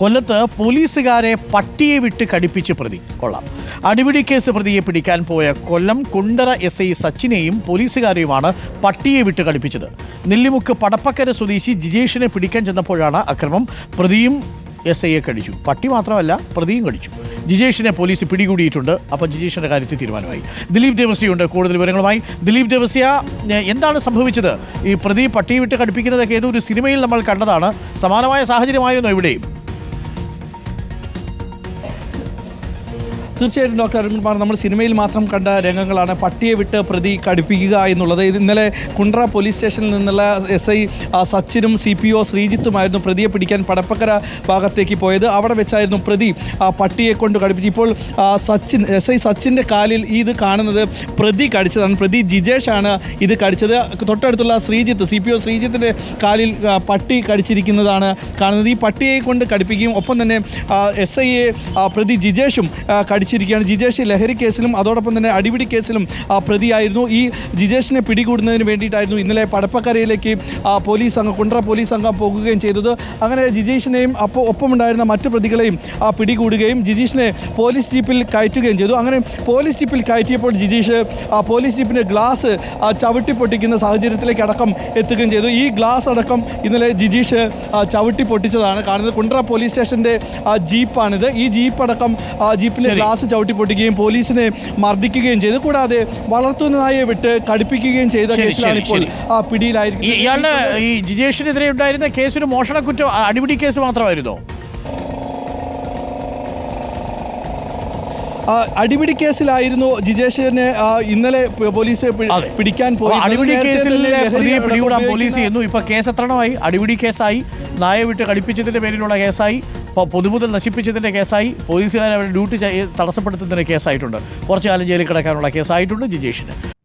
കൊല്ലത്ത് പോലീസുകാരെ പട്ടിയെ വിട്ട് കടിപ്പിച്ച് പ്രതി. കൊള്ളാം. അടിപിടി കേസ് പ്രതിയെ പിടിക്കാൻ പോയ കൊല്ലം കുണ്ടറ എസ് ഐ സച്ചിനെയും പോലീസുകാരെയുമാണ് പട്ടിയെ വിട്ട് കടിപ്പിച്ചത്. നെല്ലിമുക്ക് പടപ്പക്കര സ്വദേശി ജിജേഷിനെ പിടിക്കാൻ ചെന്നപ്പോഴാണ് അക്രമം. പ്രതിയും എസ് ഐയെ കടിച്ചു. പട്ടി മാത്രമല്ല പ്രതിയും കടിച്ചു. ജിജേഷിനെ പോലീസ് പിടികൂടിയിട്ടുണ്ട്. അപ്പോൾ ജിജേഷിന്റെ കാര്യത്തിൽ തീരുമാനമായി. ദിലീപ് ദേവസ്യയുണ്ട്. കൂടുതൽ വിവരങ്ങളുമായി ദിലീപ് ദേവസ്യ എന്താണ് സംഭവിച്ചത്? ഈ പ്രതി പട്ടിയെ വിട്ട് കടിപ്പിക്കുന്നതൊക്കെ ഏതോ ഒരു സിനിമയിൽ നമ്മൾ കണ്ടതാണ്. സമാനമായ സാഹചര്യമായിരുന്നു ഇവിടെയും. തീർച്ചയായിട്ടും ഡോക്ടർ അരുൺകുമാർ നമ്മൾ സിനിമയിൽ മാത്രം കണ്ട രംഗങ്ങളാണ്. പട്ടിയെ വിട്ട് പ്രതി കടുപ്പിക്കുക എന്നുള്ളത്. ഇത് ഇന്നലെ കുണ്ട്ര പോലീസ് സ്റ്റേഷനിൽ നിന്നുള്ള എസ് ഐ സച്ചിനും സി പി ഒ ശ്രീജിത്തുമായിരുന്നു പ്രതിയെ പിടിക്കാൻ പടപ്പക്കര ഭാഗത്തേക്ക് പോയത്. അവിടെ വെച്ചായിരുന്നു പ്രതി ആ, പട്ടിയെ കൊണ്ട് കടുപ്പിച്ച്. ഇപ്പോൾ സച്ചിൻ എസ് ഐ സച്ചിന്റെ കാലിൽ ഇത് കാണുന്നത് പ്രതി കടിച്ചതാണ്. പ്രതി ജിജേഷാണ് ഇത് കടിച്ചത്. തൊട്ടടുത്തുള്ള ശ്രീജിത്ത് സി പി ഒ ശ്രീജിത്തിന്റെ കാലിൽ പട്ടി കടിച്ചിരിക്കുന്നതാണ് കാണുന്നത്. ഈ പട്ടിയെ കൊണ്ട് കടിപ്പിക്കുകയും ഒപ്പം തന്നെ എസ് ഐയെ പ്രതി ജിജേഷും ആ, കടിച്ചിരിക്കുകയാണ് ജിജേഷ് ലഹരി കേസിലും അതോടൊപ്പം തന്നെ അടിപിടി കേസിലും പ്രതിയായിരുന്നു. ഈ ജിജേഷിനെ പിടികൂടുന്നതിന് വേണ്ടിയിട്ടായിരുന്നു ഇന്നലെ പടപ്പക്കരയിലേക്ക് പോലീസ് സംഘം കുണ്ട്ര പോലീസ് സംഘം പോകുകയും ചെയ്തത്. അങ്ങനെ ജിജേഷിനെയും അപ്പോൾ ഒപ്പമുണ്ടായിരുന്ന മറ്റു പ്രതികളെയും പിടികൂടുകയും ജിജീഷിനെ പോലീസ് ജീപ്പിൽ കയറ്റുകയും ചെയ്തു. അങ്ങനെ പോലീസ് ജീപ്പിൽ കയറ്റിയപ്പോൾ ജിജീഷ് ആ പോലീസ് ജീപ്പിന്റെ ഗ്ലാസ് ചവിട്ടി പൊട്ടിക്കുന്ന സാഹചര്യത്തിലേക്ക് അടക്കം എത്തുകയും ചെയ്തു. ഈ ഗ്ലാസ് അടക്കം ഇന്നലെ ജിജീഷ് ചവിട്ടി പൊട്ടിച്ചതാണ്. കാണുന്നത് കുണ്ട്ര പോലീസ് സ്റ്റേഷന്റെ ജീപ്പാണിത്. ഈ ജീപ്പ് അടക്കം ആ, ഗ്ലാസ്. ഗ്ലാസ് ചവിട്ടിപ്പൊട്ടിക്കുകയും പോലീസിനെ മർദ്ദിക്കുകയും ചെയ്തു. കൂടാതെ വളർത്തുന്ന നായയെ വിട്ട് കടുപ്പിക്കുകയും ചെയ്ത കേസിലാണ് ഇപ്പോൾ പിടിയിലായിരിക്കും ആ ഈ പിടിയിലായിരിക്കുന്നത് ഇയാളുടെ ഈ ജിജേഷിനെതിരെ ഉണ്ടായിരുന്ന കേസ് ഒരു മോഷണക്കുറ്റം അടിപിടി കേസ് മാത്രമായിരുന്നോ? അടിപിടി കേസിലായിരുന്നു ജിജേഷിനെ ഇന്നലെ പോലീസ് പിടിക്കാൻ പോയി അടിപിടി കേസിലെ പ്രതിയെ പിടികൂടാൻ പോലീസ് ചെയ്യുന്നു. ഇപ്പൊ കേസ് എത്രണമായി അടിപിടി കേസായി നായ വിട്ട് കടിപ്പിച്ചതിന്റെ പേരിലുള്ള കേസായി. പൊതുമുതൽ നശിപ്പിച്ചതിന്റെ കേസായി പോലീസുകാരെ അവരുടെ ഡ്യൂട്ടി തടസ്സപ്പെടുത്തുന്നതിന്റെ കേസായിട്ടുണ്ട്. കുറച്ചു കാലം ജയിലിൽ കിടക്കാനുള്ള കേസായിട്ടുണ്ട് ജിജേഷിന്.